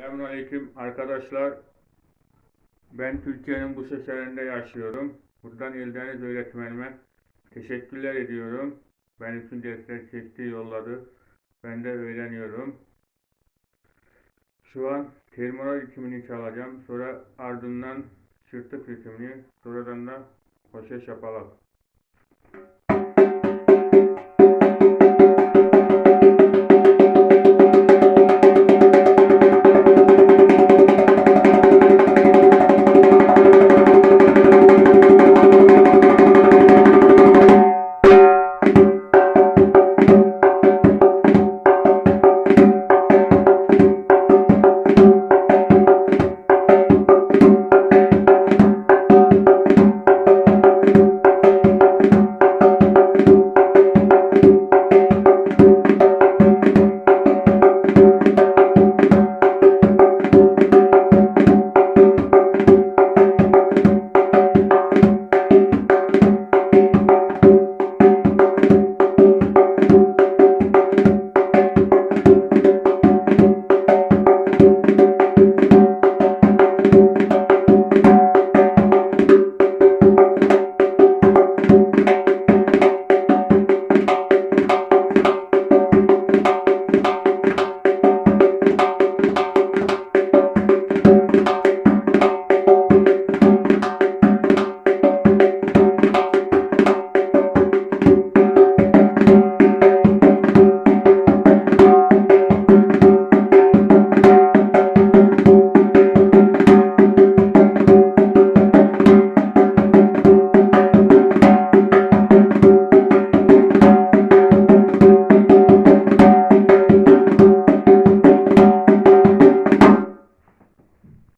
Selamünaleyküm arkadaşlar. Ben Türkiye'nin bu şehrinde yaşıyorum. Buradan Eldeniz öğretmenime teşekkürler ediyorum. Ben için dersler çekti, yolladı. Ben de öğreniyorum. Şu an terminal ritmini çalacağım. Sonra ardından çırtık ritmini, sonradan da koşa şapalak.